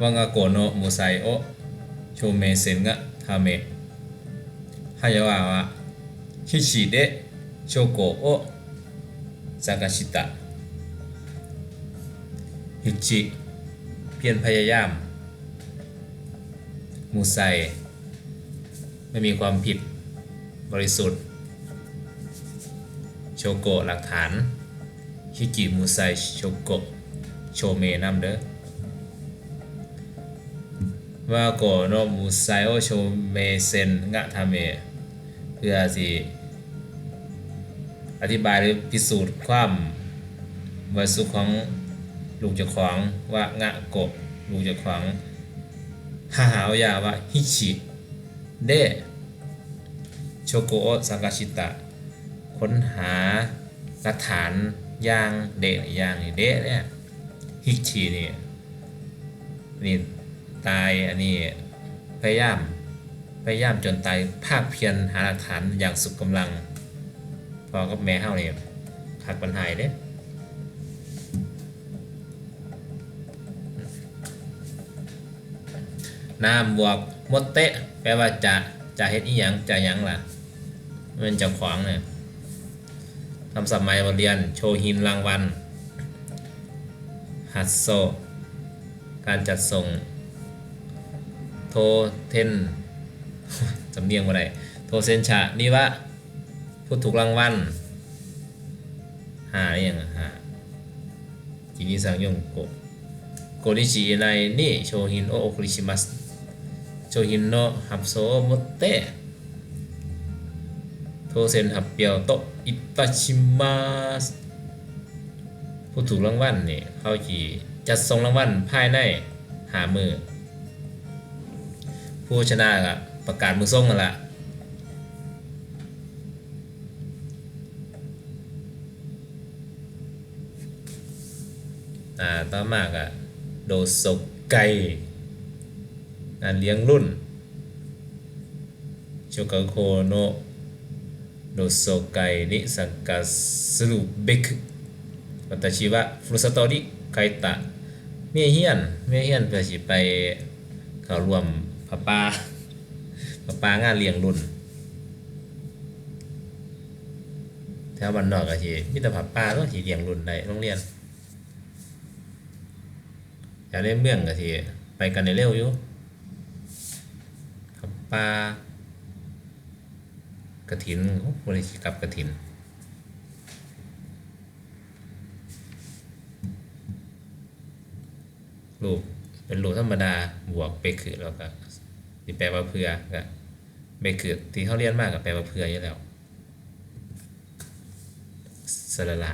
ว่างาโกโนโมไซโอโชเมเซนกะทาเมฮายาวาวะฮิชิเดโชโกโอซากาชิตะฮิจิเพียรพยายามมูไซไม่มีความผิดบริสุทธิ์ โชโกหลักฐานฮิจิมูไซโชโกโชเมนัมเด้อ ว่าโกโนมูไซโอโชเมเซนงะทาเม เพื่อสิอธิบายหรือพิสูจน์ความบริสุทธิ์ของลูกเจ้าของว่างะโกะลูกเจ้าของฮาฮาวยาว่าฮิชิเดโชโกะสังกาชิตะ ค้นหาหลักฐานย่างเดะย่างนี่เดะเนี่ยฮิกชีนี่นี่ ตายอันนี้พยายามพยายามจนตายภาคเพียรหาหลักฐานอย่างสุดกำลัง พอกับแม่เฮาเนี่ยขัดปัญหาเด้น้ำบวกมดเตะ แปลว่าจะจะเฮ็ดอีหยังจะหยังล่ะมันจะขวางเนี่ยคำศัพท์ใหม่บทเรียน โชฮินรางวัลฮัตโซ การจัดส่ง โทเทนสำเนียงว่าไรโทเซนชะนี่วะผู้ถูกรางวัลหาได้ยังหาจินิสังยงโกะโกนิชิไนนี่โชฮินโอโอคุริชิมัสโชฮินโนฮับโซมุตเตะโทเซนหับเปียวโตอิตาชิมัสผู้ถูกรางวัลนี่เขาจีจัดส่งรางวัลภายในหามือ ผู้ชนะก็ประกาศมือส่งกันละอ่าต่อมากอะโดสกไก่งารเลี้ยงรุ่นโชกโคโนโดโกไกนิสังกัสรุเบกวัตชิวะฟรุสตอริไคตะเมียเฮียนเมียเฮียนเพื่อไปเข้าร่วม พระป่าพระป่างานเลี้ยงรุ่น แถวบ้านนอกก็สิมีแต่พระป่าก็สิเลี้ยงรุ่นได้โรงเรียนแถวในเมืองก็สิไปกันได้เร็วอยู่พระป่ากระถินโอ้บริกลับกระถินรูปเป็นรูปธรรมดาบวกไปคือแล้วก็ ที่แปลว่าเพื่อก็ไปคือที่เขาเรียนมากกับแปลว่าเพื่ออยู่แล้วสละละ